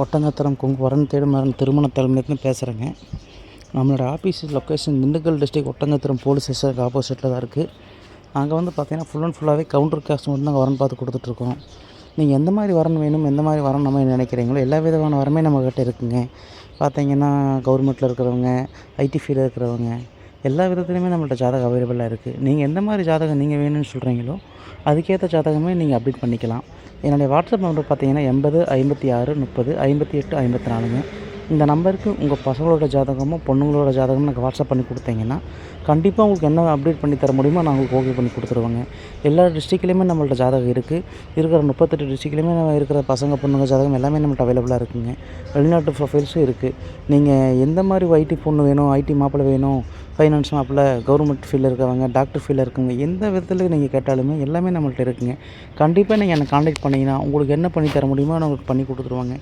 ஒட்டஞ்சத்திரம் குங்கு வரன் தேடும் மரன் திருமண தலைமையிலேருந்து பேசுகிறேங்க நம்மளோட office location Dindigul district Oddanchatram police ஸ்டேஷனுக்கு ஆப்போசிட்டில் தான் இருக்குது அங்கே வந்து பார்த்தீங்கன்னா ஃபுல் அண்ட் ஃபுல்லாகவே கவுண்டர் கேஸ்ட் மட்டும் நாங்கள் வரன் பார்த்து கொடுத்துட்ருக்கோம் நீங்கள் எந்த மாதிரி வரன் வேணும் எந்த மாதிரி வரன் நம்ம நினைக்கிறீங்களோ எல்லா விதமான வரமே நம்மக்கிட்ட இருக்குங்க. பார்த்தீங்கன்னா கவர்மெண்ட்டில் இருக்கிறவங்க ஐடி ஃபீல்டில் இருக்கிறவங்க எல்லா விதத்துலையுமே நம்மள்ட்ட ஜாதகம் அவைலபிளாக இருக்குது நீங்கள் எந்த மாதிரி ஜாதகம் நீங்கள் வேணும்னு சொல்கிறீங்களோ அதுக்கேற்ற ஜாதகமே நீங்கள் அப்டேட் பண்ணிக்கலாம். என்னுடைய வாட்ஸ்அப் நம்பர் பார்த்தீங்கன்னா எண்பது ஐம்பத்தி ஆறு முப்பது ஐம்பத்தி எட்டு ஐம்பத்தி நாலுங்க. இந்த நம்பருக்கு உங்கள் பசங்களோட ஜாதகமோ பொண்ணுங்களோட ஜாதகமும் எனக்கு வாட்ஸ்அப் பண்ணி கொடுத்தீங்கன்னா கண்டிப்பாக உங்களுக்கு என்ன அப்டேட் பண்ணி தர முடியுமோ நான் உங்களுக்கு ஓகே பண்ணி கொடுத்துருவாங்க. எல்லா டிஸ்ட்ரிக்ட்லேயுமே நம்மள்ட்ட ஜாதகம் இருக்குது இருக்கிற முப்பத்தெட்டு டிஸ்ட்ரிக்ட்லேயுமே நம்ம இருக்கிற பசங்க பொண்ணுங்க ஜாதகம் எல்லாமே நம்மள்ட்ட அவைலபிளாக இருக்குங்க. வெளிநாட்டு ப்ரொஃபைல்ஸும் இருக்குது நீங்கள் எந்த மாதிரி ஐடி பொண்ணு வேணும் ஐடி மாப்பிள்ளை வேணும் ஃபைனான்ஸ் மாப்பிள்ளை கவர்மெண்ட் ஃபீல்டில் இருக்கவங்க டாக்டர் ஃபீல்டில் இருக்கவங்க எந்த விதத்தில் நீங்கள் கேட்டாலுமே எல்லாமே நம்மள்ட்ட இருக்குங்க. கண்டிப்பாக நீங்கள் என்னை காண்டாக்ட் பண்ணிங்கன்னா உங்களுக்கு என்ன பண்ணி தர முடியுமோ நான் உங்களுக்கு பண்ணி கொடுத்துருவாங்க.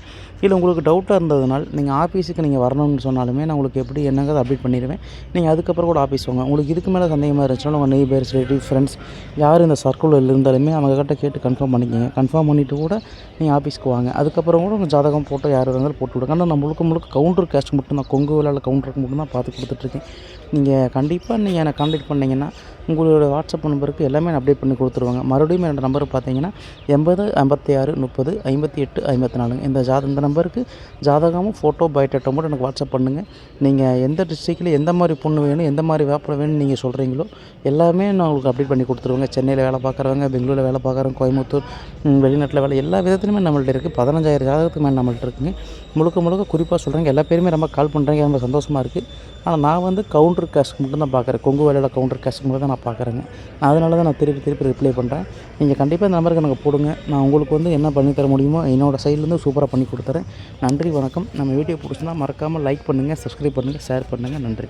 இல்லை உங்களுக்கு டவுட்டாக இருந்ததுனால் நீங்கள் ஆஃபீஸுக்கு நீங்கள் வரணும்னு சொன்னாலுமே நான் உங்களுக்கு எப்படி என்னங்கிறத அப்டேட் பண்ணிடுவேன். நீங்கள் அதுக்கப்புறம் கூட ஆஃபீஸ் வாங்க. உங்களுக்கு இதுக்கு மேலே சந்தேகமாக இருந்துச்சுன்னா உங்கள் நெய்பர்ஸ் ரிலேட்டிவ் ஃப்ரெண்ட்ஸ் யார் இந்த சர்க்கிளில் இருந்தாலுமே அவங்கக்கிட்ட கேட்டு கன்ஃபார்ம் பண்ணிக்கோங்க. கன்ஃபார்ம் பண்ணிவிட்டு கூட நீங்கள் ஆஃபீஸ்க்கு வாங்க. அதுக்கப்புறம் கூட உங்கள் ஜாதகம் போட்டோ யார் இருந்தாலும் போட்டு விடுங்க. ஆனால் நான் முழுக்க முழுக்க கவுண்டர் கேஸ்ட் மட்டும் தான் கொங்கு விழாவில் கவுண்டருக்கு மட்டும் தான் பார்த்து கொடுத்துட்ருக்கேன். நீங்கள் கண்டிப்பாக நீங்கள் என்னை காண்டாக்ட் பண்ணிங்கன்னா உங்களோட வாட்ஸ்அப் நம்பருக்கு எல்லாமே நான் அப்டேட் பண்ணி கொடுத்துருவாங்க. மறுபடியும் என்னோடய நம்பர் பார்த்தீங்கன்னா எண்பது ஐம்பத்தி ஆறு முப்பது ஐம்பத்தி எட்டு ஐம்பத்தி நாலு இந்த ஜாத இந்த நம்பருக்கு ஜாதகமும் ஃபோட்டோ பயோடேட்டா மட்டும் எனக்கு வாட்ஸ்அப் பண்ணுங்கள் நீங்கள் எந்த டிஸ்ட்ரிக்டில் எந்த மாதிரி பொண்ணு வேணும் எந்த மாதிரி வேப்பில் வேணும்னு நீங்கள் சொல்கிறீங்களோ எல்லாமே நான் உங்களுக்கு அப்டேட் பண்ணி கொடுத்துருவேங்க. சென்னையில் வேலை பார்க்குறவங்க பெங்களூரில் வேலை பார்க்குறவங்க கோயம்புத்தூர் வெளிநாட்டில் வேலை எல்லா விதத்துலையுமே நம்மள்ட்ட இருக்குது பதினஞ்சாயிரம் ஜாதகத்துக்கு மேலே நம்மள்ட்ட இருக்குங்க. முழுக்க முழுக்க குறிப்பாக சொல்கிறேங்க எல்லா பேருமே ரொம்ப கால் பண்ணுறாங்க ரொம்ப சந்தோஷமாக இருக்குது ஆனால் நான் வந்து கவுண்டர் கேஸ்க்கு மட்டும் தான் பார்க்குறேன். கொங்கு வேலையில் கவுண்டர் கேஸ்க்கு மட்டும் தான் நான் பார்க்குறேங்க. அதனால தான் நான் திருப்பி திருப்பி ரிப்ளை பண்ணுறேன் நீங்கள் கண்டிப்பாக இந்த நம்பருக்கு எனக்கு போடுங்க. நான் உங்களுக்கு வந்து என்ன பண்ணி தர முடியுமோ என்னோட சைட்லேருந்து சூப்பராக பண்ணி கொடுத்துறேன். நன்றி வணக்கம். நம்ம வீடியோ பிடிச்சினா மறக்காமல் லைக் பண்ணுங்கள் சப்ஸ்கிரைப் பண்ணுங்கள் ஷேர் பண்ணுங்கள் நன்றி.